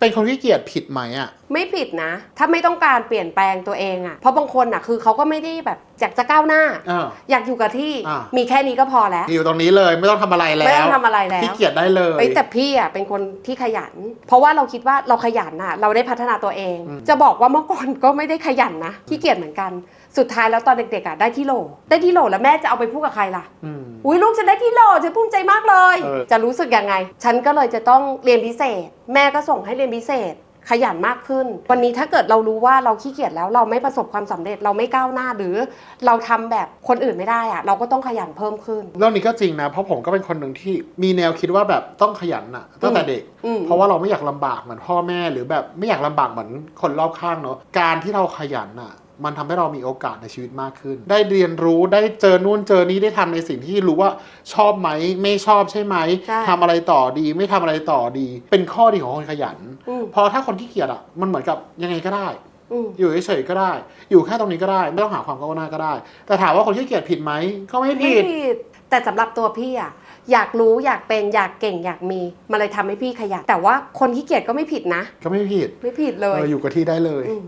เป็นคนขี้เกียจผิดไหมอะ ไม่ผิดนะ ถ้าไม่ต้องการเปลี่ยนแปลงตัวเองอะ่ะ เพราะบางคนอะคือเขาก็ไม่ได้แบบอยากจะก้าวหน้า อ่าอยากอยู่กับที่ อ่ามีแค่นี้ก็พอแล้ว อยู่ตรงนี้เลยไม่ต้องทำอะไรแล้วไม่ต้องทำอะไรแล้วขี้เกียจได้เลย เอ้ยแต่พี่อะเป็นคนที่ขยัน เพราะว่าเราคิดว่าเราขยันอะ เราได้พัฒนาตัวเอง อืม จะบอกว่าเมื่อก่อนก็ไม่ได้ขยันนะขี้เกียจเหมือนกัน สุดท้ายแล้วตอนเด็กๆอะได้ที่โหล ได้ที่โหลแล้วแม่จะเอาไปพูดกับใครล่ะ อืม อุ้ยลูกฉันได้ที่โหลฉันภูมิใจมากเลย เออ จะรู้สึกยังไง ฉันก็เลยจะต้องเรียนพิเศษ แม่ก็ส่งให้เรียนพิเศษ ขยันมากขึ้น วันนี้ถ้าเกิดเรารู้ว่าเราขี้เกียจแล้วเราไม่ประสบความสำเร็จเราไม่ก้าวหน้าหรือ เราทำแบบคนอื่นไม่ได้อะเราก็ต้องขยันเพิ่มขึ้น เรื่องนี้ก็จริงนะ เพราะผมก็เป็นคนหนึ่งที่มีแนวคิดว่าแบบต้องขยันอะตั้งแต่เด็ก อืม เพราะว่าเราไม่อยากลำบากเหมือนพ่อแม่หรือแบบไม่อยากลำบากเหมือนคนรอบข้างเนาะการที่เราขยันอะ มันทำให้เรามีโอกาสในชีวิตมากขึ้น ได้เรียนรู้ได้เจอนู่นเจอนี้ได้ทำในสิ่งที่รู้ว่าชอบไหมไม่ชอบใช่ไหมใช่ทำอะไรต่อดี ไม่ทำอะไรต่อดี เป็นข้อดีของคนขยันอืมเพราะถ้าคนที่เกียจอะมันเหมือนกับยังไงก็ได้อืมอยู่เฉยๆก็ได้ อยู่แค่ตรงนี้ก็ได้ ไม่ต้องหาความก้าวหน้าก็ได้ แต่ถามว่าคนที่เกียจผิดไหมก็ไม่ไม่ผิดผิด แต่สำหรับตัวพี่อะอยากรู้อยากเป็นอยากเก่งอยากมีมันเลยทำให้พี่ขยันแต่ว่าคนขี้เกียจก็ไม่ผิดนะ ก็ไม่ผิดไม่ผิดเลยเอออยู่กับที่ได้เลยอืม